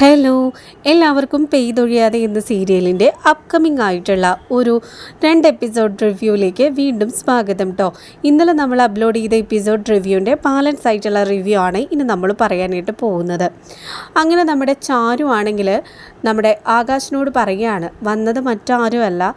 Hello എല്ലാവർക്കും പെയ്തൊഴിയാതെ എന്ന സീരിയലിന്റെ അപ്കമിംഗ് ആയിട്ടുള്ള ഒരു രണ്ട് എപ്പിസോഡ് റിവ്യൂയിലേക്ക് വീണ്ടും സ്വാഗതം കേട്ടോ ഇന്നലെ നമ്മൾ അപ്ലോഡ് ചെയ്ത എപ്പിസോഡ് റിവ്യൂവിന്റെ ബാലൻസ് ആയിട്ടുള്ള റിവ്യൂ ആണ് ഇനി നമ്മൾ പറയാനായിട്ട് പോകുന്നത്. അങ്ങനെ നമ്മുടെ ചാരു ആണെങ്കിൽ നമ്മുടെ ആകാശിനോട് പറയുകയാണ് വന്നത് മറ്റാരുമല്ല.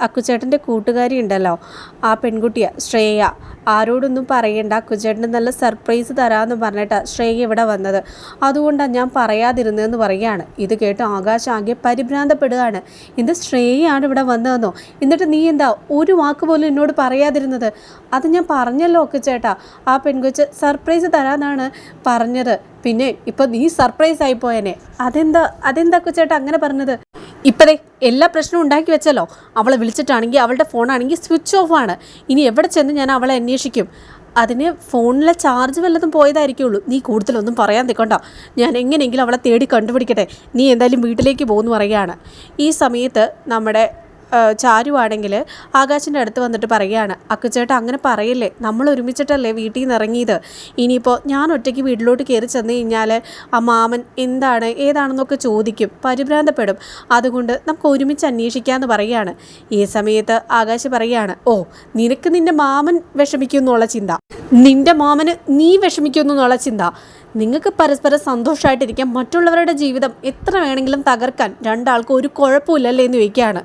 അക്കുചേട്ടന്റെ കൂട്ടുകാരി ഉണ്ടല്ലോ. ആ പെൺകുട്ടിയ ശ്രേയ. ആരോടൊന്നും പറയണ്ട അക്കുചേട്ടന് നല്ല സർപ്രൈസ് തരാമെന്ന് പറഞ്ഞിട്ടാ ശ്രേയ ഇവിടെ വന്നത്. അതുകൊണ്ടാണ് ഞാൻ പറയാതിരുന്നതെന്ന് പറയുകയാണ്. ഇത് കേട്ട് ആകാശ് ആകെ പരിഭ്രാന്തപ്പെടുകയാണ്. എന്ത് ശ്രേയയാണ് ഇവിടെ വന്നതെന്നോ? എന്നിട്ട് നീ എന്താ ഒരു വാക്ക് പോലും എന്നോട് പറയാതിരുന്നത്? അത് ഞാൻ പറഞ്ഞല്ലോ അക്കുചേട്ടാ. ആ പെൺകൊച്ച് സർപ്രൈസ് തരാമെന്നാണ് പറഞ്ഞത്. പിന്നെ ഇപ്പം നീ സർപ്രൈസ് ആയി പോയനെ. അതെന്താ അതെന്താ കുച്ചേട്ട അങ്ങനെ പറഞ്ഞത്? ഇപ്പതേ എല്ലാ പ്രശ്നവും ഉണ്ടാക്കി വെച്ചല്ലോ. അവളെ വിളിച്ചിട്ടാണെങ്കിൽ അവളുടെ ഫോണാണെങ്കിൽ സ്വിച്ച് ഓഫ് ആണ്. ഇനി എവിടെ ചെന്ന് ഞാൻ അവളെ അന്വേഷിക്കും? അതിന് ഫോണിലെ ചാർജ് വല്ലതും പോയതായിരിക്കുള്ളൂ. നീ കൂടുതലൊന്നും പറയാൻ നിൽക്കണ്ട ഞാൻ എങ്ങനെയെങ്കിലും അവളെ തേടി കണ്ടുപിടിക്കട്ടെ. നീ എന്തായാലും വീട്ടിലേക്ക് പോകുന്നു പറയുകയാണ്. ഈ സമയത്ത് നമ്മുടെ ചാരുവാണെങ്കിൽ ആകാശിന്റെ അടുത്ത് വന്നിട്ട് പറയുകയാണ് അക്കുച്ചേട്ടാ അങ്ങനെ പറയല്ലേ? നമ്മൾ ഒരുമിച്ചിട്ടല്ലേ വീട്ടിൽ നിന്ന് ഇറങ്ങിയത്? ഇനിയിപ്പോൾ ഞാൻ ഒറ്റയ്ക്ക് വീട്ടിലോട്ട് കയറി ചെന്ന് കഴിഞ്ഞാൽ ആ മാമൻ എന്താണ് ഏതാണെന്നൊക്കെ ചോദിക്കും പരിഭ്രാന്തപ്പെടും. അതുകൊണ്ട് നമുക്ക് ഒരുമിച്ച് അന്വേഷിക്കാമെന്ന് പറയുകയാണ്. ഈ സമയത്ത് ആകാശ് പറയുകയാണ് ഓ നിനക്ക് നിന്റെ മാമൻ വിഷമിക്കും എന്നുള്ള ചിന്ത. നിന്റെ മാമന് നീ വിഷമിക്കുന്നു എന്നുള്ള ചിന്ത. നിങ്ങൾക്ക് പരസ്പരം സന്തോഷമായിട്ടിരിക്കാം മറ്റുള്ളവരുടെ ജീവിതം എത്ര വേണമെങ്കിലും തകർക്കാൻ രണ്ടാൾക്കും ഒരു കുഴപ്പമില്ലല്ലേ എന്ന് ചോദിക്കുകയാണ്.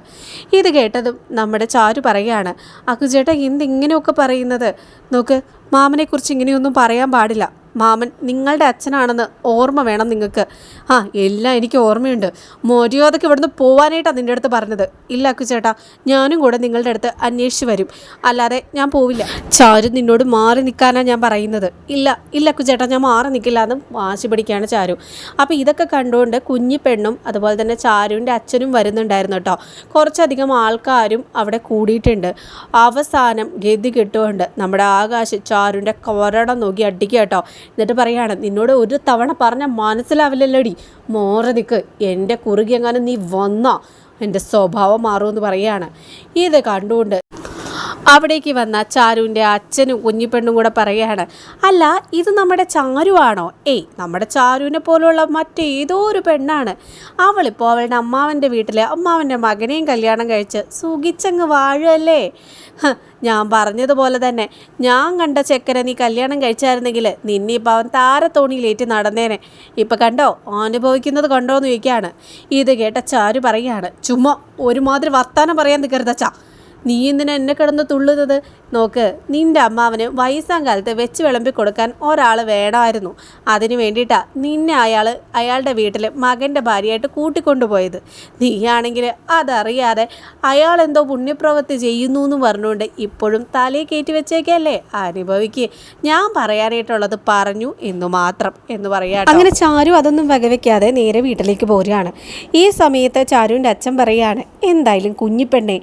ഇത് കേട്ടതും നമ്മുടെ ചാരു പറയുകയാണ് അക്കുചേട്ടാ എന്തിങ്ങനെയൊക്കെ പറയുന്നത്? നോക്ക് മാമനെക്കുറിച്ച് ഇങ്ങനെയൊന്നും പറയാൻ പാടില്ല. മാമൻ നിങ്ങളുടെ അച്ഛനാണെന്ന് ഓർമ്മ വേണം നിങ്ങൾക്ക്. ആ എല്ലാം എനിക്ക് ഓർമ്മയുണ്ട്. മര്യാദയ്ക്ക് ഇവിടുന്ന് പോവാനായിട്ടാണ് നിന്റെ അടുത്ത് പറഞ്ഞത്. ഇല്ല അക്കുചേട്ടാ ഞാനും കൂടെ നിങ്ങളുടെ അടുത്ത് അന്വേഷിച്ച് വരും. അല്ലാതെ ഞാൻ പോവില്ല. ചാരു നിന്നോട് മാറി നിൽക്കാനാണ് ഞാൻ പറയുന്നത്. ഇല്ല ഇല്ല അക്കുചേട്ടാ ഞാൻ മാറി നിൽക്കില്ല എന്ന് വാശി പിടിക്കുകയാണ് ചാരു. അപ്പോൾ ഇതൊക്കെ കണ്ടുകൊണ്ട് കുഞ്ഞി പെണ്ണും അതുപോലെ തന്നെ ചാരുവിന്റെ അച്ഛനും വരുന്നുണ്ടായിരുന്നു കേട്ടോ. കുറച്ചധികം ആൾക്കാരും അവിടെ കൂടിയിട്ടുണ്ട്. അവസാനം ഗതി കിട്ടുകൊണ്ട് നമ്മുടെ ആകാശ് ചാരുവിന്റെ കൊരടം നോക്കി അടിക്കുക കേട്ടോ. എന്നിട്ട് പറയാണ് നിന്നോട് ഒരു തവണ പറഞ്ഞാൽ മനസ്സിലാവില്ലല്ലോടി. മോറെ നിൽക്ക് എന്റെ കുറുകിയെങ്ങാനും നീ വന്നാ? എന്റെ സ്വഭാവം മാറുമെന്ന് പറയാണ്. ഇത് കണ്ടുകൊണ്ട് അവിടേക്ക് വന്ന ചാരുവിന്റെ അച്ഛനും കുഞ്ഞിപ്പെണ്ണും കൂടെ പറയുകയാണ് അല്ല ഇത് നമ്മുടെ ചാരുവാണോ? ഏയ് നമ്മുടെ ചാരുവിനെ പോലുള്ള മറ്റേതോ ഒരു പെണ്ണാണ്. അവളിപ്പോൾ അവളുടെ അമ്മാവന്റെ വീട്ടിലെ അമ്മാവന്റെ മകനെയും കല്യാണം കഴിച്ച് സുഖിച്ചങ്ങ് വാഴുമല്ലേ ഞാൻ പറഞ്ഞതുപോലെ തന്നെ. ഞാൻ കണ്ട ചെക്കനെ നീ കല്യാണം കഴിച്ചായിരുന്നെങ്കിൽ നിന്നെ ഇപ്പോൾ അവൻ താരത്തോണിയിലേറ്റ് നടന്നേനെ. ഇപ്പം കണ്ടോ? അനുഭവിക്കുന്നത് കണ്ടോ എന്ന് ചോദിക്കുകയാണ്. ഇത് കേട്ട ചാരു പറയുകയാണ് ചുമ്മാ ഒരുമാതിരി വർത്താനം പറയാൻ നിൽക്കരുതച്ചാ നീ എന്തിനാ എന്നെ കിടന്ന് തുള്ളുന്നത്? നോക്ക് നിന്റെ അമ്മാവന് വയസ്സാം കാലത്ത് വെച്ച് വിളമ്പി കൊടുക്കാൻ ഒരാൾ വേണമായിരുന്നു. അതിന് വേണ്ടിയിട്ടാ നിന്നെ അയാൾ അയാളുടെ വീട്ടിൽ മകന്റെ ഭാര്യയായിട്ട് കൂട്ടിക്കൊണ്ടുപോയത്. നീയാണെങ്കിൽ അതറിയാതെ അയാൾ എന്തോ പുണ്യപ്രവൃത്തി ചെയ്യുന്നു എന്ന് പറഞ്ഞുകൊണ്ട് ഇപ്പോഴും തലയിൽ കയറ്റി വെച്ചേക്കല്ലേ? അനുഭവിക്ക്. ഞാൻ പറയാനായിട്ടുള്ളത് പറഞ്ഞു എന്ന് മാത്രം എന്ന് പറയാം അങ്ങനെ ചാരു അതൊന്നും വകവെക്കാതെ നേരെ വീട്ടിലേക്ക് പോരുകയാണ്. ഈ സമയത്ത് ചാരുവിന്റെ അച്ഛൻ പറയാണ് എന്തായാലും കുഞ്ഞിപ്പെണ്ണെ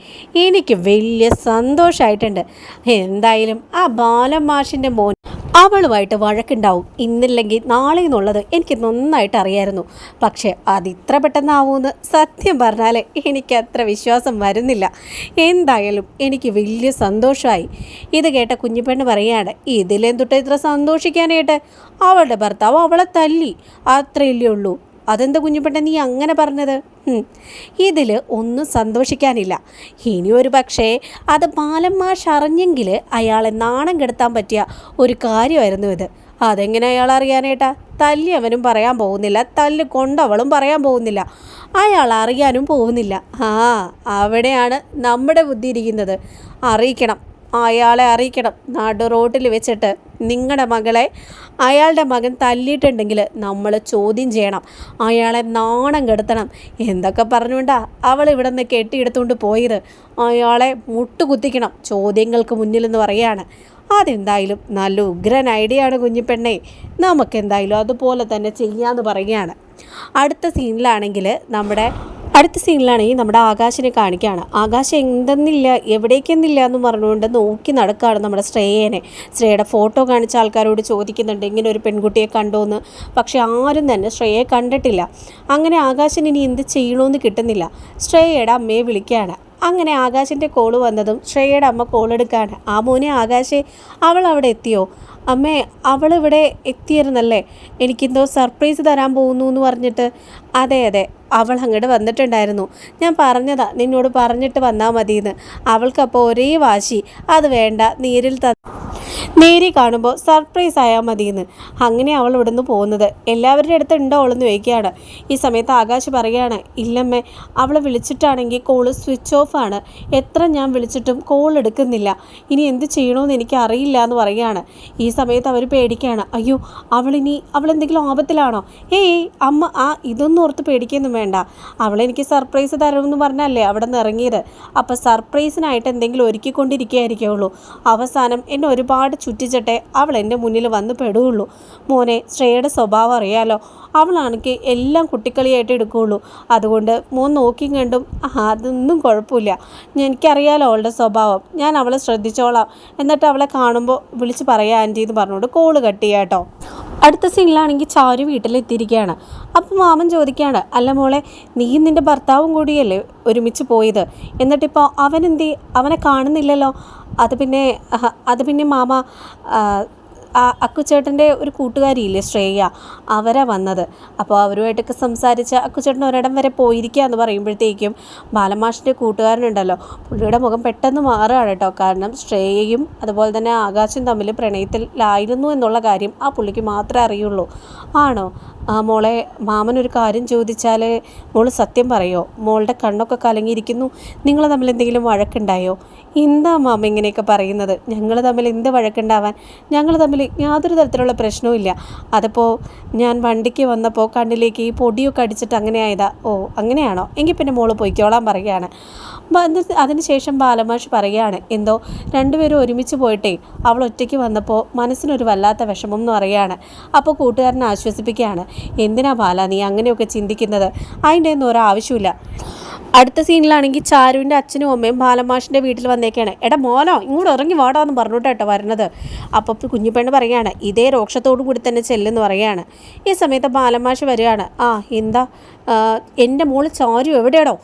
എനിക്ക് വലിയ സന്തോഷമായിട്ടുണ്ട് എന്തായാലും ആ ബാലൻ മാഷിന്റെ മോൻ അവളുമായിട്ട് വഴക്കുണ്ടാവും. ഇന്നില്ലെങ്കിൽ നാളെ എന്നുള്ളത് എനിക്ക് നന്നായിട്ട് അറിയായിരുന്നു. പക്ഷേ അത് ഇത്ര പെട്ടെന്നാവുമെന്ന് സത്യം പറഞ്ഞാൽ എനിക്ക് അത്ര വിശ്വാസം വരുന്നില്ല. എന്തായാലും എനിക്ക് വലിയ സന്തോഷമായി ഇത് കേട്ട കുഞ്ഞിപ്പെണ്ണ് പറയാണ് ഇതിലെന്തുട്ട് ഇത്ര സന്തോഷിക്കാനായിട്ട്? അവളുടെ ഭർത്താവ് അവളെ തല്ലി. അത്രയല്ലേ ഉള്ളൂ. അതെന്താ കുഞ്ഞുപെട്ട നീ അങ്ങനെ പറഞ്ഞത്? ഇതിൽ ഒന്നും സന്തോഷിക്കാനില്ല. ഇനി ഒരു പക്ഷേ അത് ബാലന്മാഷ് അറിഞ്ഞെങ്കിൽ അയാളെ നാണം കെടുത്താൻ പറ്റിയ ഒരു കാര്യമായിരുന്നു ഇത്. അതെങ്ങനെ അയാൾ അറിയാനേട്ടാ? തല്ലി അവനും പറയാൻ പോകുന്നില്ല. തല്ല് കൊണ്ടവളും പറയാൻ പോകുന്നില്ല. അയാൾ അറിയാനും പോകുന്നില്ല. ആ അവിടെയാണ് നമ്മുടെ ബുദ്ധി ഇരിക്കുന്നത്. അറിയിക്കണം. അയാളെ അറിയിക്കണം. നാട് റോഡിൽ വെച്ചിട്ട് നിങ്ങളുടെ മകളെ അയാളുടെ മകൻ തല്ലിയിട്ടുണ്ടെങ്കിൽ നമ്മൾ ചോദ്യം ചെയ്യണം. അയാളെ നാണം കെടുത്തണം. എന്തൊക്കെ പറഞ്ഞുകൊണ്ടാ അവൾ ഇവിടെ നിന്ന് കെട്ടിയെടുത്തുകൊണ്ട് പോയത്? അയാളെ മുട്ടുകുത്തിക്കണം ചോദ്യങ്ങൾക്ക് മുന്നിൽ എന്ന് പറയാണ്. അതെന്തായാലും നല്ല ഉഗ്രൻ ഐഡിയ ആണ് കുഞ്ഞിപ്പെണ്ണേ നമുക്കെന്തായാലും അതുപോലെ തന്നെ ചെയ്യാമെന്ന് പറയുകയാണ്. അടുത്ത സീനിലാണെങ്കിൽ നമ്മുടെ അടുത്ത സീനിലാണെങ്കിൽ നമ്മുടെ ആകാശിനെ കാണിക്കുകയാണ് ആകാശം എന്തെന്നില്ല എവിടേക്കെന്നില്ല എന്ന് പറഞ്ഞുകൊണ്ട് നോക്കി നടക്കുകയാണ് നമ്മുടെ ശ്രേയനെ. ശ്രേയയുടെ ഫോട്ടോ കാണിച്ച ആൾക്കാരോട് ചോദിക്കുന്നുണ്ട് ഇങ്ങനെ ഒരു പെൺകുട്ടിയെ കണ്ടോന്ന്? പക്ഷെ ആരും തന്നെ ശ്രേയയെ കണ്ടിട്ടില്ല. അങ്ങനെ ആകാശിന് ഇനി എന്ത് ചെയ്യണമെന്ന് കിട്ടുന്നില്ല. ശ്രേയയുടെ അമ്മയെ വിളിക്കുകയാണ് അങ്ങനെ ആകാശിന്റെ കോൾ വന്നതും ശ്രേയയുടെ അമ്മ കോൾ എടുക്കുകയാണ് ആ മോനെ ആകാശെ അവൾ അവിടെ എത്തിയോ? അമ്മേ അവളിവിടെ എത്തിയിരുന്നല്ലേ? എനിക്കെന്തോ സർപ്രൈസ് തരാൻ പോകുന്നു എന്ന് പറഞ്ഞിട്ട്. അതെ അതെ അവൾ അങ്ങോട്ട് വന്നിട്ടുണ്ടായിരുന്നു. ഞാൻ പറഞ്ഞതാ നിന്നോട് പറഞ്ഞിട്ട് വന്നാൽ മതിയെന്ന് അവൾക്കപ്പോൾ ഒരേ വാശി. അത് വേണ്ട നീരിൽ ത നേരി കാണുമ്പോൾ സർപ്രൈസ് ആയാൽ മതിയെന്ന്. അങ്ങനെ അവൾ ഇവിടുന്ന് പോകുന്നത്. എല്ലാവരുടെ അടുത്ത് ഉണ്ടോ അവളെന്ന് ചോദിക്കുകയാണ്. ഈ സമയത്ത് ആകാശ് പറയുകയാണ് ഇല്ലമ്മേ അവളെ വിളിച്ചിട്ടാണെങ്കിൽ കോൾ സ്വിച്ച് ഓഫ് ആണ്. എത്ര ഞാൻ വിളിച്ചിട്ടും കോൾ എടുക്കുന്നില്ല. ഇനി എന്ത് ചെയ്യണമെന്ന് എനിക്ക് അറിയില്ല എന്ന് പറയുകയാണ്. ഈ സമയത്ത് അവർ പേടിക്കുകയാണ് അയ്യോ അവളിനി അവളെന്തെങ്കിലും ആപത്തിലാണോ? ഏയ് അമ്മ ആ ഇതൊന്നും ഓർത്ത് പേടിക്കൊന്നും വേണ്ട. അവളെനിക്ക് സർപ്രൈസ് തരുമെന്ന് പറഞ്ഞല്ലേ അവിടെ നിന്ന് ഇറങ്ങിയത് അപ്പോൾ സർപ്രൈസിനായിട്ട് എന്തെങ്കിലും ഒരുക്കിക്കൊണ്ടിരിക്കുകയായിരിക്കുള്ളൂ. അവസാനം എന്നെ ഒരുപാട് ചുറ്റിച്ചട്ടെ അവൾ എന്റെ മുന്നിൽ വന്ന് പെടുകയുള്ളൂ. മോനെ ശ്രേയയുടെ സ്വഭാവം അറിയാലോ? അവളാണെങ്കിൽ എല്ലാം കുട്ടിക്കളിയായിട്ട് എടുക്കുകയുള്ളൂ. അതുകൊണ്ട് മോൻ നോക്കിയും കണ്ടും "ആ, അതൊന്നും കുഴപ്പമില്ല. എനിക്കറിയാലോ അവളുടെ സ്വഭാവം. ഞാൻ അവളെ ശ്രദ്ധിച്ചോളാം. എന്നിട്ട് അവളെ കാണുമ്പോൾ വിളിച്ച് പറയാം ആന്റി എന്ന് പറഞ്ഞുകൊണ്ട് കോൾ കേട്ടോ അടുത്ത സീനിലാണെങ്കിൽ ചാരു വീട്ടിലെത്തിയിരിക്കുകയാണ്. അപ്പം മാമൻ ചോദിക്കുകയാണ് അല്ല മോളെ നീ നിന്റെ ഭർത്താവും കൂടിയല്ലേ ഒരുമിച്ച് പോയത്? എന്നിട്ടിപ്പോൾ അവൻ എന്തി അവനെ കാണുന്നില്ലല്ലോ? അത് പിന്നെ അത് പിന്നെ മാമ അക്കുച്ചേട്ടന്റെ ഒരു കൂട്ടുകാരിയില്ലേ ശ്രേയ അവരാ വന്നത്. അപ്പോൾ അവരുമായിട്ടൊക്കെ സംസാരിച്ച് അക്കുച്ചേട്ടൻ ഒരിടം വരെ പോയിരിക്കുക എന്ന് പറയുമ്പോഴത്തേക്കും ബാലമാഷിന്റെ കൂട്ടുകാരനുണ്ടല്ലോ പുള്ളിയുടെ മുഖം പെട്ടെന്ന് മാറുകയാണ് കേട്ടോ. കാരണം ശ്രേയയും അതുപോലെ തന്നെ ആകാശും തമ്മിൽ പ്രണയത്തിലായിരുന്നു എന്നുള്ള കാര്യം ആ പുള്ളിക്ക് മാത്രമേ അറിയുള്ളൂ. ആണോ? ആ മോളെ മാമൻ ഒരു കാര്യം ചോദിച്ചാൽ മോൾ സത്യം പറയോ? മോളുടെ കണ്ണൊക്കെ കലങ്ങിയിരിക്കുന്നു. നിങ്ങൾ തമ്മിൽ എന്തെങ്കിലും വഴക്കുണ്ടായോ? എന്താ മാമ ഇങ്ങനെയൊക്കെ പറയുന്നത്? ഞങ്ങൾ തമ്മിൽ എന്ത് വഴക്കുണ്ടാവാൻ? ഞങ്ങൾ തമ്മിൽ യാതൊരു തരത്തിലുള്ള പ്രശ്നവും ഇല്ല. അതിപ്പോൾ ഞാൻ വണ്ടിക്ക് വന്നപ്പോൾ കണ്ണിലേക്ക് ഈ പൊടിയൊക്കെ അടിച്ചിട്ട് അങ്ങനെ ആയതാ. ഓ അങ്ങനെയാണോ? എങ്കിൽ പിന്നെ മോൾ പൊയ്ക്കോളാൻ പറയുകയാണ്. അതിനുശേഷം ബാലമാഷ് പറയുകയാണ്. എന്തോ രണ്ടുപേരും ഒരുമിച്ച് പോയിട്ടേ അവൾ ഒറ്റയ്ക്ക് വന്നപ്പോൾ മനസ്സിനൊരു വല്ലാത്ത വിഷമം എന്ന് പറയുകയാണ്. അപ്പോൾ കൂട്ടുകാരനെ ആശ്വസിപ്പിക്കുകയാണ്. എന്തിനാ ബാല നീ അങ്ങനെയൊക്കെ ചിന്തിക്കുന്നത്? അതിന്റെ ഒന്നും ഒരാവശ്യമില്ല അടുത്ത സീനിലാണെങ്കിൽ ചാരുവിന്റെ അച്ഛനും അമ്മയും ബാലമാഷിന്റെ വീട്ടിൽ വന്നേക്കാണ്. എടാ മോനോ ഇങ്ങോട്ട് ഇറങ്ങി വാടാ എന്ന് പറഞ്ഞോട്ടെ കേട്ടോ വരുന്നത്. അപ്പോൾ കുഞ്ഞുപെണ്ണ് പറയുകയാണ് ഇതേ രോക്ഷത്തോടു കൂടി തന്നെ ചെല്ലെന്ന് പറയുകയാണ്. ഈ സമയത്ത് ബാലമാഷ് വരികയാണ് ആ എന്താ? എന്റെ മോൾ ചാരു എവിടെയാണോ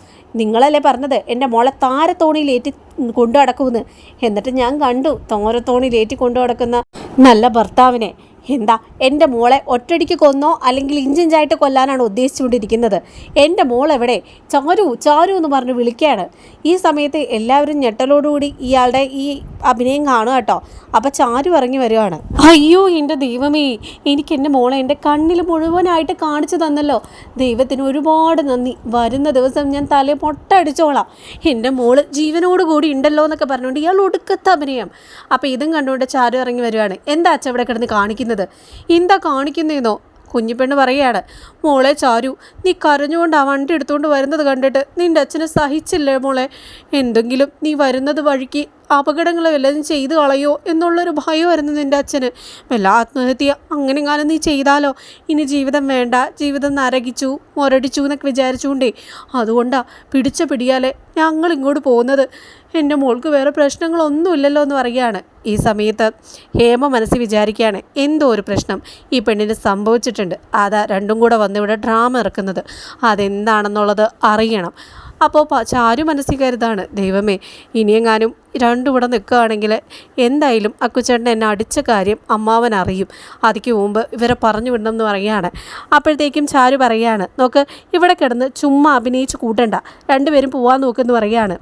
നിങ്ങളല്ലേ പറഞ്ഞത്? എന്റെ മോളെ താരത്തോണിയിലേറ്റി കൊണ്ടു നടക്കുമെന്ന് എന്നിട്ട് ഞാൻ കണ്ടു താരത്തോണിയിലേറ്റി കൊണ്ടു നടക്കുന്ന നല്ല ഭർത്താവിനെ. എന്താ എന്റെ മോളെ ഒറ്റടിക്ക് കൊന്നോ അല്ലെങ്കിൽ ഇഞ്ചിഞ്ചായിട്ട് കൊല്ലാനാണ് ഉദ്ദേശിച്ചുകൊണ്ടിരിക്കുന്നത്? എന്റെ മോൾ എവിടെ ചാരു ചാരു എന്ന് പറഞ്ഞ് വിളിക്കുകയാണ്. ഈ സമയത്ത് എല്ലാവരും ഞെട്ടലോടുകൂടി ഇയാളുടെ ഈ അഭിനയം കാണുക കേട്ടോ. അപ്പം ചാരു ഇറങ്ങി വരുവാണ്. അയ്യോ എന്റെ ദൈവമേ എനിക്ക് എന്റെ മോളെ എന്റെ കണ്ണിൽ മുഴുവനായിട്ട് കാണിച്ചു തന്നല്ലോ. ദൈവത്തിന് ഒരുപാട് നന്ദി. വരുന്ന ദിവസം ഞാൻ തലയെ പൊട്ടടിച്ചോളാം. എന്റെ മോൾ ജീവനോട് കൂടി ഉണ്ടല്ലോ എന്നൊക്കെ പറഞ്ഞുകൊണ്ട് ഇയാൾ ഒടുക്കത്തെ അഭിനയം. അപ്പോൾ ഇതും കണ്ടുകൊണ്ട് ചാരു ഇറങ്ങി വരുവാണ്. എന്താ അച്ഛ ഇവിടെ കിടന്ന് കാണിക്കുന്നത്? എന്താ കാണിക്കുന്നതെന്നോ കുഞ്ഞിപ്പെണ്ണ് പറയുകയാണ്. മോളെ ചാരു നീ കരഞ്ഞുകൊണ്ട് ആ വണ്ടി എടുത്തുകൊണ്ട് വരുന്നത് കണ്ടിട്ട് നിന്റെ അച്ഛനെ സഹിച്ചില്ലേ മോളെ? എന്തെങ്കിലും നീ വരുന്നത് വഴിക്ക് അപകടങ്ങൾ വല്ലതും ചെയ്തു കളയോ എന്നുള്ളൊരു ഭയമായിരുന്നു നിന്റെ അച്ഛന്. വല്ല ആത്മഹത്യ അങ്ങനെ കാലം നീ ചെയ്താലോ? ഇനി ജീവിതം വേണ്ട. ജീവിതം നരകിച്ചു മുരടിച്ചു എന്നൊക്കെ വിചാരിച്ചുകൊണ്ടേ. അതുകൊണ്ടാ പിടിച്ച പിടിയാലെ ഞങ്ങൾ ഇങ്ങോട്ട് പോകുന്നത്. എന്റെ മോൾക്ക് വേറെ പ്രശ്നങ്ങളൊന്നുമില്ലല്ലോ എന്ന് പറയുകയാണ്. ഈ സമയത്ത് ഹേമ മനസ്സിൽ വിചാരിക്കുകയാണ് എന്തോ ഒരു പ്രശ്നം ഈ പെണ്ണിന് സംഭവിച്ചിട്ടുണ്ട്. അതാ രണ്ടും കൂടെ വന്നിവിടെ ഡ്രാമ ഇറക്കുന്നത്. അതെന്താണെന്നുള്ളത് അറിയണം. അപ്പോൾ ചാരു മനസ്സിൽ കരുതാണ് ദൈവമേ ഇനിയെങ്ങാനും രണ്ടും ഇവിടെ നിൽക്കുകയാണെങ്കിൽ എന്തായാലും അക്കുച്ചേട്ടൻ എന്നെ അടിച്ച കാര്യം അമ്മാവൻ അറിയും. അതിക്ക് മുമ്പ് ഇവരെ പറഞ്ഞു വിടണമെന്ന് പറയുകയാണ്. അപ്പോഴത്തേക്കും ചാരു പറയുകയാണ് നോക്ക് ഇവിടെ കിടന്ന് ചുമ്മാ അഭിനയിച്ച് കൂട്ടണ്ട. രണ്ടുപേരും പോവാൻ നോക്കുമെന്ന് പറയുകയാണ്.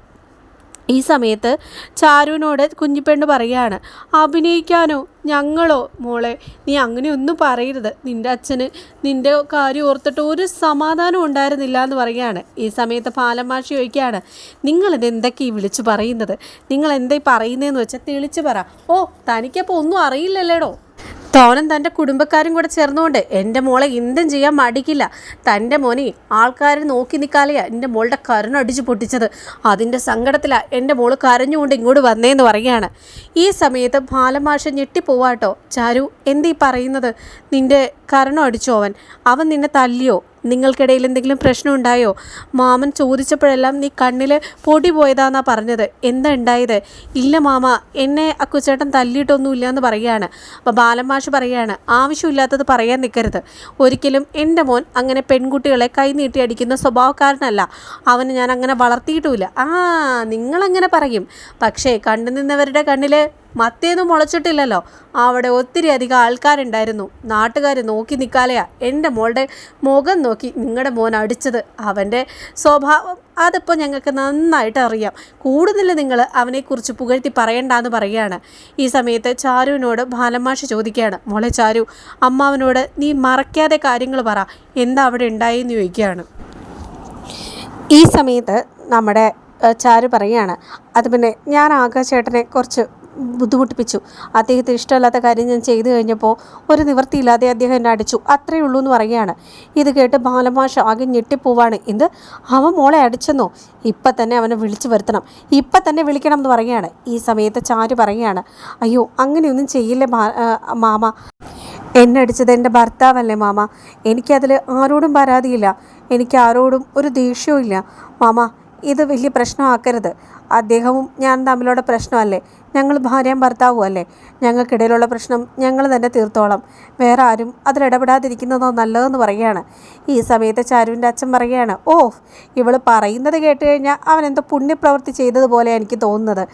ഈ സമയത്ത് ചാരുവിനോട് കുഞ്ഞിപ്പെണ്ണ് പറയാണ് അഭിനയിക്കാനോ? ഞങ്ങളോ? മോളെ നീ അങ്ങനെ ഒന്നും പറയരുത്. നിന്റെ അച്ഛന് നിന്റെ കാര്യം ഓർത്തിട്ട് ഒരു സമാധാനം ഉണ്ടായിരുന്നില്ല എന്ന് പറയുകയാണ്. ഈ സമയത്ത് പാലമാഷി ചോദിക്കുകയാണ് നിങ്ങളിത് എന്തൊക്കെ ഈ വിളിച്ചു പറയുന്നത്? നിങ്ങൾ എന്തായി പറയുന്നതെന്ന് വെച്ചാൽ തെളിച്ച് പറ. ഓ തനിക്കപ്പോൾ ഒന്നും അറിയില്ലല്ലേടോ? തോനൻ തന്റെ കുടുംബക്കാരും കൂടെ ചേർന്നുകൊണ്ട് എന്റെ മോളെ എന്തും ചെയ്യാൻ മടിക്കില്ല. തന്റെ മോനെ ആൾക്കാർ നോക്കി നിൽക്കാലെയാ എന്റെ മോളുടെ കരുണടിച്ചു പൊട്ടിച്ചത്. അതിന്റെ സങ്കടത്തിലാണ് എന്റെ മോൾ കരഞ്ഞുകൊണ്ട് ഇങ്ങോട്ട് വന്നേന്ന് പറയുകയാണ്. ഈ സമയത്ത് ബാലമാഷ ഞെട്ടിപ്പോവാട്ടോ. ചാരു എന്തീ പറയുന്നത്? നിന്റെ കരണം അടിച്ചോ അവൻ? അവൻ നിന്നെ തല്ലിയോ? നിങ്ങൾക്കിടയിൽ എന്തെങ്കിലും പ്രശ്നം ഉണ്ടായോ? മാമൻ ചോദിച്ചപ്പോഴെല്ലാം നീ കണ്ണിൽ പൊടി പോയതാന്നാ പറഞ്ഞത്. എന്താ ഉണ്ടായത്? ഇല്ല മാമ എന്നെ അക്കുച്ചേട്ടൻ തല്ലിയിട്ടൊന്നുമില്ല എന്ന് പറയുകയാണ്. അപ്പോൾ ബാലമാഷ് പറയുകയാണ് ആവശ്യമില്ലാത്തത് പറയാൻ നിൽക്കരുത് ഒരിക്കലും എന്റെ മോൻ അങ്ങനെ പെൺകുട്ടികളെ കൈ നീട്ടി അടിക്കുന്ന സ്വഭാവക്കാരനല്ല. അവന് ഞാൻ അങ്ങനെ വളർത്തിയിട്ടുമില്ല ആ നിങ്ങളങ്ങനെ പറയും. പക്ഷേ കണ്ടു നിന്നവരുടെ കണ്ണിൽ മത്തേന്നും മുളച്ചിട്ടില്ലല്ലോ. അവിടെ ഒത്തിരി അധികം ആൾക്കാരുണ്ടായിരുന്നു. നാട്ടുകാർ നോക്കി നിൽക്കാലെയാ എന്റെ മോളുടെ മുഖം നോക്കി നിങ്ങളുടെ മോൻ അടിച്ചത്. അവന്റെ സ്വഭാവം അതിപ്പോൾ ഞങ്ങൾക്ക് നന്നായിട്ട് അറിയാം. കൂടുതൽ നിങ്ങൾ അവനെക്കുറിച്ച് പുകഴ്ത്തി പറയണ്ടെന്ന് പറയുകയാണ്. ഈ സമയത്ത് ചാരുവിനോട് ബാലമാഷ് ചോദിക്കുകയാണ്. മോളെ ചാരു അമ്മാവനോട് നീ മറക്കാതെ കാര്യങ്ങൾ പറ. എന്താ അവിടെ ഉണ്ടായെന്ന് ചോദിക്കുകയാണ്. ഈ സമയത്ത് നമ്മുടെ ചാരു പറയുകയാണ്. അത് പിന്നെ ഞാൻ ആകാശേട്ടനെ കുറച്ച് ബുദ്ധിമുട്ടിപ്പിച്ചു. അദ്ദേഹത്തിന് ഇഷ്ടമല്ലാത്ത കാര്യം ഞാൻ ചെയ്തു കഴിഞ്ഞപ്പോൾ ഒരു നിവൃത്തിയില്ലാതെ അദ്ദേഹം എന്നെ അടിച്ചു. അത്രയേ ഉള്ളൂ എന്ന് പറയുകയാണ്. ഇത് കേട്ട് ബാലമാഷ ആകെ ഞെട്ടിപ്പോവാണ്. എന്ത്? അവൻ മോളെ അടിച്ചെന്നോ? ഇപ്പം തന്നെ അവനെ വിളിച്ചു വരുത്തണം. ഇപ്പം തന്നെ വിളിക്കണം എന്ന് പറയുകയാണ്. ഈ സമയത്ത് ചാരു പറയുകയാണ് അയ്യോ അങ്ങനെയൊന്നും ചെയ്യില്ലേ മാമ. എന്നെ അടിച്ചത് എന്റെ ഭർത്താവല്ലേ മാമ? എനിക്കതിൽ ആരോടും പരാതിയില്ല. എനിക്ക് ആരോടും ഒരു ദേഷ്യവും ഇല്ല മാമ ഇത് വലിയ പ്രശ്നമാക്കരുത്. അദ്ദേഹവും ഞാൻ തമ്മിലുള്ള പ്രശ്നമല്ലേ? ഞങ്ങൾ ഭാര്യയും ഭർത്താവും അല്ലേ? ഞങ്ങൾക്കിടയിലുള്ള പ്രശ്നം ഞങ്ങൾ തന്നെ തീർത്തോളാം. വേറെ ആരും അതിലിടപെടാതിരിക്കുന്നതോ നല്ലതെന്ന് പറയുകയാണ്. ഈ സമയത്ത് ചാരുവിന്റെ അച്ഛൻ പറയുകയാണ് ഓ ഇവൾ പറയുന്നത് കേട്ട് കഴിഞ്ഞാൽ അവൻ എന്തോ പുണ്യപ്രവൃത്തി ചെയ്തതുപോലെ എനിക്ക് തോന്നുന്നത്.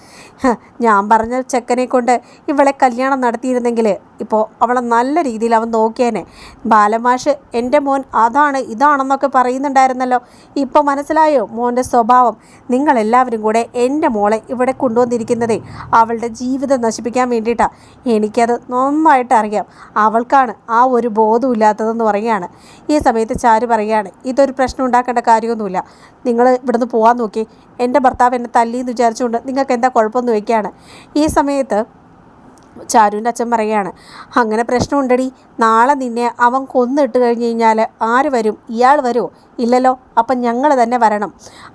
ഞാൻ പറഞ്ഞ ചെക്കനെ കൊണ്ട് ഇവളെ കല്യാണം നടത്തിയിരുന്നെങ്കിൽ ഇപ്പോൾ അവളെ നല്ല രീതിയിൽ അവൻ നോക്കിയേനെ. ബാലമാഷ് എന്റെ മോൻ അതാണ് ഇതാണെന്നൊക്കെ പറയുന്നുണ്ടായിരുന്നല്ലോ. ഇപ്പോൾ മനസ്സിലായോ? മോന്റെ സ്വഭാവം. നിങ്ങളെല്ലാവരും കൂടെ എന്റെ മോളെ ഇവിടെ കൊണ്ടുവന്നിരിക്കുന്നതേ അവളുടെ ജീവിതം നശിപ്പിക്കാൻ വേണ്ടിയിട്ടാണ് എനിക്കത് നന്നായിട്ട് അറിയാം. അവൾക്കാണ് ആ ഒരു ബോധമില്ലാത്തതെന്ന് പറയുകയാണ്. ഈ സമയത്ത് ചാരു പറയുകയാണ് ഇതൊരു പ്രശ്നം ഉണ്ടാക്കേണ്ട കാര്യമൊന്നുമില്ല. നിങ്ങൾ ഇവിടുന്ന് പോകാൻ നോക്കി. എന്റെ ഭർത്താവ് എന്നെ തല്ലിയെന്ന് വിചാരിച്ചുകൊണ്ട് നിങ്ങൾക്ക് എന്താ കുഴപ്പമെന്ന് ചോദിക്കുകയാണ്. ഈ സമയത്ത് ചാരുവിന്റെ അച്ഛൻ പറയുകയാണ് അങ്ങനെ പ്രശ്നമുണ്ടടി. നാളെ നിന്നെ അവൻ കൊന്നിട്ട് കഴിഞ്ഞ് കഴിഞ്ഞാൽ ആര് വരും? ഇയാൾ വരുമോ ഇല്ലല്ലോ. അപ്പം ഞങ്ങൾ തന്നെ വരണം.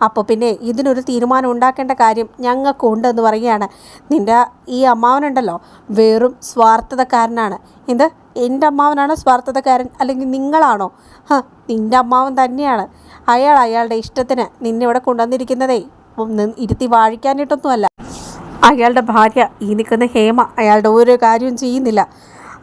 അപ്പോൾ പിന്നെ ഇതിനൊരു തീരുമാനം ഉണ്ടാക്കേണ്ട കാര്യം ഞങ്ങൾക്കുണ്ടെന്ന് പറയുകയാണ്. നിന്റെ ഈ അമ്മാവനുണ്ടല്ലോ വെറും സ്വാർത്ഥതക്കാരനാണ്. എന്ത്? എന്റെ അമ്മാവനാണ് സ്വാർത്ഥതക്കാരൻ അല്ലെങ്കിൽ നിങ്ങളാണോ? ഹാ നിന്റെ അമ്മാവൻ തന്നെയാണ്. അയാൾ അയാളുടെ ഇഷ്ടത്തിന് നിന്നെ ഇവിടെ കൊണ്ടുവന്നിരിക്കുന്നതേ. ഇരുത്തി വാഴിക്കാനായിട്ടൊന്നുമല്ല. അയാളുടെ ഭാര്യ ഈ നിൽക്കുന്ന ഹേമ അയാളുടെ ഒരു കാര്യവും ചെയ്യുന്നില്ല.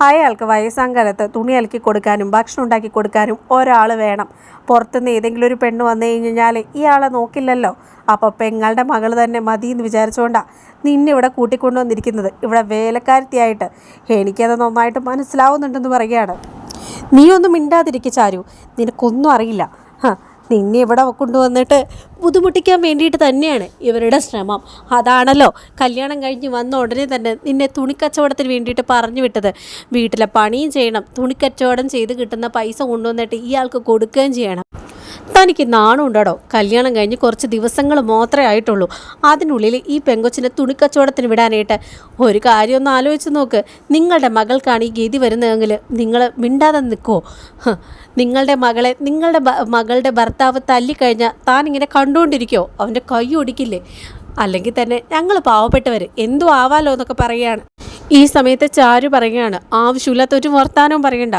അയാൾക്ക് വയസ്സാം കാലത്ത് തുണി അലക്കി കൊടുക്കാനും ഭക്ഷണം ഉണ്ടാക്കി കൊടുക്കാനും ഒരാൾ വേണം. പുറത്തുനിന്ന് ഏതെങ്കിലും ഒരു പെണ്ണ് വന്നു കഴിഞ്ഞാൽ ഇയാളെ നോക്കില്ലല്ലോ. അപ്പോൾ പെങ്ങളുടെ മകൾ തന്നെ മതി എന്ന് വിചാരിച്ചുകൊണ്ടാണ് നിന്നെ ഇവിടെ കൂട്ടിക്കൊണ്ടുവന്നിരിക്കുന്നത്. ഇവിടെ വേലക്കാരത്തിയായിട്ട്. എനിക്കത് നന്നായിട്ട് മനസ്സിലാവുന്നുണ്ടെന്ന് പറയുകയാണ്. നീയൊന്നും ഒന്നും മിണ്ടാതിരിക്കുക ചാരു. നിനക്കൊന്നും അറിയില്ല. നിന്നെ ഇവിടെ കൊണ്ടുവന്നിട്ട് ബുദ്ധിമുട്ടിക്കാൻ വേണ്ടിയിട്ട് തന്നെയാണ് ഇവരുടെ ശ്രമം. അതാണല്ലോ കല്യാണം കഴിഞ്ഞ് വന്ന ഉടനെ തന്നെ നിന്നെ തുണിക്കച്ചവടത്തിന് വേണ്ടിയിട്ട് പറഞ്ഞു വിട്ടത്. വീട്ടിലെ പണിയും ചെയ്യണം. തുണിക്കച്ചവടം ചെയ്ത് കിട്ടുന്ന പൈസ കൊണ്ടുവന്നിട്ട് ഇയാൾക്ക് കൊടുക്കുകയും ചെയ്യണം. തനിക്ക് നാണമുണ്ടോ കല്യാണം കഴിഞ്ഞ് കുറച്ച് ദിവസങ്ങൾ മാത്രമേ ആയിട്ടുള്ളൂ. അതിനുള്ളിൽ ഈ പെങ്കൊച്ചിനെ തുണിക്കച്ചവടത്തിന് വിടാനായിട്ട് ഒരു കാര്യം ഒന്ന് ആലോചിച്ച് നോക്ക്. നിങ്ങളുടെ മകൾക്കാണ് ഈ ഗതി വരുന്നതെങ്കിൽ നിങ്ങൾ മിണ്ടാതെ നിൽക്കുമോ നിങ്ങളുടെ മകളെ നിങ്ങളുടെ മകളുടെ ഭർത്താവ് തല്ലിക്കഴിഞ്ഞാൽ താൻ ഇങ്ങനെ കണ്ടുകൊണ്ടിരിക്കുമോ അവന്റെ കൈ ഒടിക്കില്ലേ? അല്ലെങ്കിൽ തന്നെ ഞങ്ങൾ പാവപ്പെട്ടവർ. എന്തോ ആവാലോ എന്നൊക്കെ പറയുകയാണ്. ഈ സമയത്ത് ചാരു പറയുകയാണ് ആവശ്യമില്ലാത്ത ഒരു വർത്തമാനവും പറയണ്ട.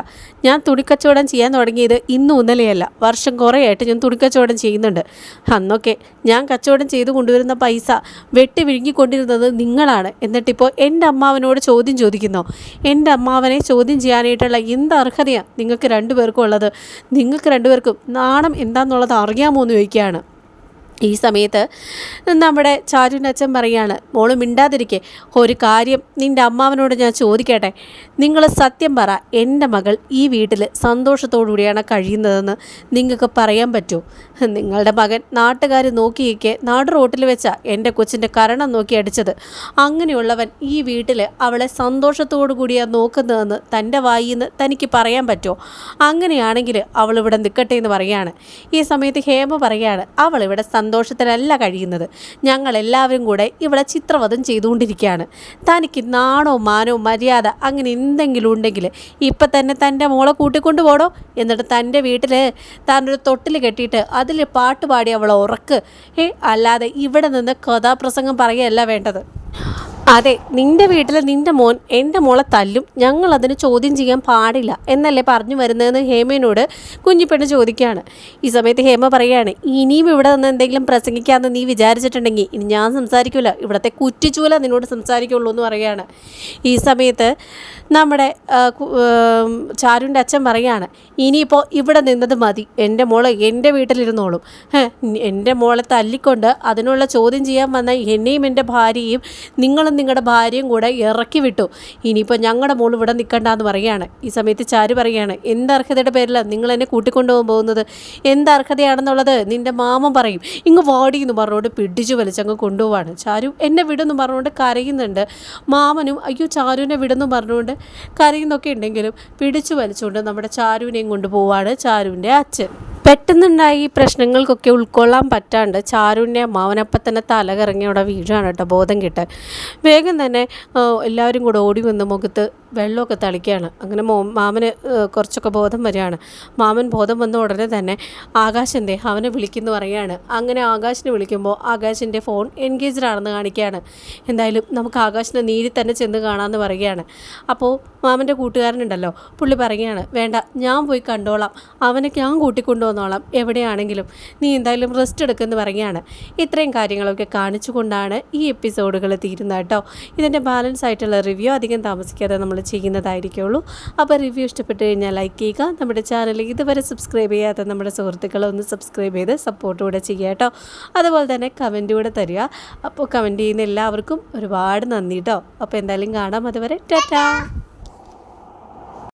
ഞാൻ തുണിക്കച്ചവടം ചെയ്യാൻ തുടങ്ങിയത് ഇന്നും ഇന്നലെയല്ല വർഷം കുറേയായിട്ട് ഞാൻ തുണിക്കച്ചവടം ചെയ്യുന്നുണ്ട്. അന്നൊക്കെ ഞാൻ കച്ചവടം ചെയ്തു കൊണ്ടുവരുന്ന പൈസ വെട്ടി വിഴുങ്ങിക്കൊണ്ടിരുന്നത് നിങ്ങളാണ്. എന്നിട്ടിപ്പോൾ എന്റെ അമ്മാവനോട് ചോദ്യം ചോദിക്കുന്നോ. എന്റെ അമ്മാവനെ ചോദ്യം ചെയ്യാനായിട്ടുള്ള എന്ത് അർഹതയാണ് നിങ്ങൾക്ക് രണ്ടുപേർക്കും ഉള്ളത്? നിങ്ങൾക്ക് രണ്ടുപേർക്കും നാണം എന്താണെന്നുള്ളത് അറിയാമോ എന്ന് ചോദിക്കുകയാണ്. ഈ സമയത്ത് നമ്മുടെ ചാരുവിന്റെ അച്ഛൻ പറയാണ് മോൾ മിണ്ടാതിരിക്കെ ഒരു കാര്യം നിന്റെ അമ്മാവനോട് ഞാൻ ചോദിക്കട്ടെ? നിങ്ങൾ സത്യം പറ എന്റെ മകൾ ഈ വീട്ടിൽ സന്തോഷത്തോടുകൂടിയാണ് കഴിയുന്നതെന്ന് നിങ്ങൾക്ക് പറയാൻ പറ്റുമോ നിങ്ങളുടെ മകൻ നാട്ടുകാർ നോക്കിയിരിക്കെ നാട് റോട്ടിൽ വെച്ചാൽ എന്റെ കൊച്ചിന്റെ കരണം നോക്കി അടിച്ചത്. അങ്ങനെയുള്ളവൻ ഈ വീട്ടിൽ അവളെ സന്തോഷത്തോടു കൂടിയാണ് നോക്കുന്നതെന്ന് തന്റെ വായിൽ നിന്ന് തനിക്ക് പറയാൻ പറ്റുമോ അങ്ങനെയാണെങ്കിൽ അവൾ ഇവിടെ നിൽക്കട്ടെ എന്ന് പറയാണ് ഈ സമയത്ത് ഹേമ പറയാണ് അവൾ ഇവിടെ സന്തോഷത്തിലല്ല കഴിയുന്നത്. ഞങ്ങൾ എല്ലാവരും കൂടെ ഇവിടെ ചിത്രവധം ചെയ്തുകൊണ്ടിരിക്കുകയാണ്. തനിക്ക് നാണോ മാനോ മര്യാദ അങ്ങനെ എന്തെങ്കിലും ഉണ്ടെങ്കിൽ ഇപ്പം തന്നെ തന്റെ മോളെ കൂട്ടിക്കൊണ്ട് പോടോ. എന്നിട്ട് തന്റെ വീട്ടിൽ താനൊരു തൊട്ടിൽ കെട്ടിയിട്ട് അതിൽ പാട്ട് പാടി അവളെ ഉറക്ക്. ഏ അല്ലാതെ ഇവിടെ നിന്ന് കഥാപ്രസംഗം പറയുകയല്ല വേണ്ടത്. അതെ നിന്റെ വീട്ടിലെ നിന്റെ മോൻ എന്റെ മോളെ തല്ലും. ഞങ്ങൾ അതിന് ചോദ്യം ചെയ്യാൻ പാടില്ല എന്നല്ലേ പറഞ്ഞു വരുന്നതെന്ന് ഹേമയോട് കുഞ്ഞിപ്പെണ്ണ് ചോദിക്കുകയാണ്. ഈ സമയത്ത് ഹേമ പറയുകയാണ് ഇനിയും ഇവിടെ നിന്ന് എന്തെങ്കിലും പ്രസംഗിക്കാമെന്ന് നീ വിചാരിച്ചിട്ടുണ്ടെങ്കിൽ ഇനി ഞാൻ സംസാരിക്കില്ല ഇവിടുത്തെ കുറ്റിച്ചൂല നിന്നോട് സംസാരിക്കുള്ളൂ എന്ന് പറയുകയാണ്. ഈ സമയത്ത് നമ്മുടെ ചാരുന്റെ അച്ഛൻ പറയുകയാണ് ഇനിയിപ്പോൾ ഇവിടെ നിന്നത് മതി. എന്റെ മോളെ എന്റെ വീട്ടിലിരുന്നോളും. എന്റെ മോളെ തല്ലിക്കൊണ്ട് അതിനുള്ള ചോദ്യം ചെയ്യാൻ വന്ന എന്നെയും എന്റെ ഭാര്യയും നിങ്ങൾ നിങ്ങളുടെ ഭാര്യയും കൂടെ ഇറക്കി വിട്ടു. ഇനിയിപ്പോൾ ഞങ്ങളുടെ മോൾ ഇവിടെ നിൽക്കണ്ട എന്ന് പറയുകയാണ്. ഈ സമയത്ത് ചാരു പറയുകയാണ് എന്ത് അർഹതയുടെ പേരിലാണ് നിങ്ങൾ എന്നെ കൂട്ടിക്കൊണ്ടുപോകാൻ പോകുന്നത്? എന്ത് അർഹതയാണെന്നുള്ളത് നിന്റെ മാമൻ പറയും. ഇങ്ങ് വാടി എന്ന് പറഞ്ഞുകൊണ്ട് പിടിച്ചു വലിച്ചങ്ങ് കൊണ്ടുപോവാണ്. ചാരു എന്നെ വിടുന്നു പറഞ്ഞുകൊണ്ട് കരയുന്നുണ്ട്. മാമനും അയ്യോ ചാരുവിനെ വിടുന്നു പറഞ്ഞുകൊണ്ട് കരയുന്നൊക്കെ ഉണ്ടെങ്കിലും പിടിച്ചു വലിച്ചുകൊണ്ട് നമ്മുടെ ചാരുവിനെയും കൊണ്ടുപോവാണ് ചാരുവിന്റെ അച്ഛൻ. പെട്ടെന്നുണ്ടായി ഈ പ്രശ്നങ്ങൾക്കൊക്കെ ഉൾക്കൊള്ളാൻ പറ്റാണ്ട് ചാരുണ്യ മാവനപ്പം തന്നെ തല കറങ്ങി അവിടെ വീഴാണ് കേട്ടോ ബോധം കിട്ടാൻ. വേഗം തന്നെ എല്ലാവരും കൂടെ ഓടി വന്ന് മുഖത്ത് വെള്ളമൊക്കെ തളിക്കുകയാണ്. അങ്ങനെ മോ മാമന് കുറച്ചൊക്കെ ബോധം വരികയാണ്. മാമൻ ബോധം വന്ന ഉടനെ തന്നെ ആകാശ് എന്തേ അവനെ വിളിക്കുന്നു പറയുകയാണ്. അങ്ങനെ ആകാശിനെ വിളിക്കുമ്പോൾ ആകാശിന്റെ ഫോൺ എൻഗേജ്ഡ് ആണെന്ന് കാണിക്കുകയാണ്. എന്തായാലും നമുക്ക് ആകാശിനെ നീരി തന്നെ ചെന്ന് കാണാമെന്ന് പറയുകയാണ്. അപ്പോൾ മാമന്റെ കൂട്ടുകാരനുണ്ടല്ലോ പുള്ളി പറയുകയാണ് വേണ്ട ഞാൻ പോയി കണ്ടോളാം. അവനെ ഞാൻ കൂട്ടിക്കൊണ്ടുവന്നോളാം എവിടെയാണെങ്കിലും. നീ എന്തായാലും റെസ്റ്റ് എടുക്കുമെന്ന് പറയുകയാണ്. ഇത്രയും കാര്യങ്ങളൊക്കെ കാണിച്ചുകൊണ്ടാണ് ഈ എപ്പിസോഡുകൾ തീരുന്നത് കേട്ടോ. ഇതിന്റെ ബാലൻസ് ആയിട്ടുള്ള റിവ്യൂ അധികം താമസിക്കാതെ നമ്മൾ ചെയ്യുന്നതായിരിക്കുള്ളൂ. അപ്പോൾ റിവ്യൂ ഇഷ്ടപ്പെട്ട് കഴിഞ്ഞാൽ ലൈക്ക് ചെയ്യുക. നമ്മുടെ ചാനൽ ഇതുവരെ സബ്സ്ക്രൈബ് ചെയ്യാത്ത നമ്മുടെ സുഹൃത്തുക്കളെ ഒന്ന് സബ്സ്ക്രൈബ് ചെയ്ത് സപ്പോർട്ട് കൂടെ ചെയ്യുക കേട്ടോ. അതുപോലെ തന്നെ കമന്റ് കൂടെ തരിക. അപ്പോൾ കമന്റ് ചെയ്യുന്ന എല്ലാവർക്കും ഒരുപാട് നന്ദി കേട്ടോ. അപ്പോൾ എന്തായാലും കാണാം അതുവരെ. ടാറ്റാ.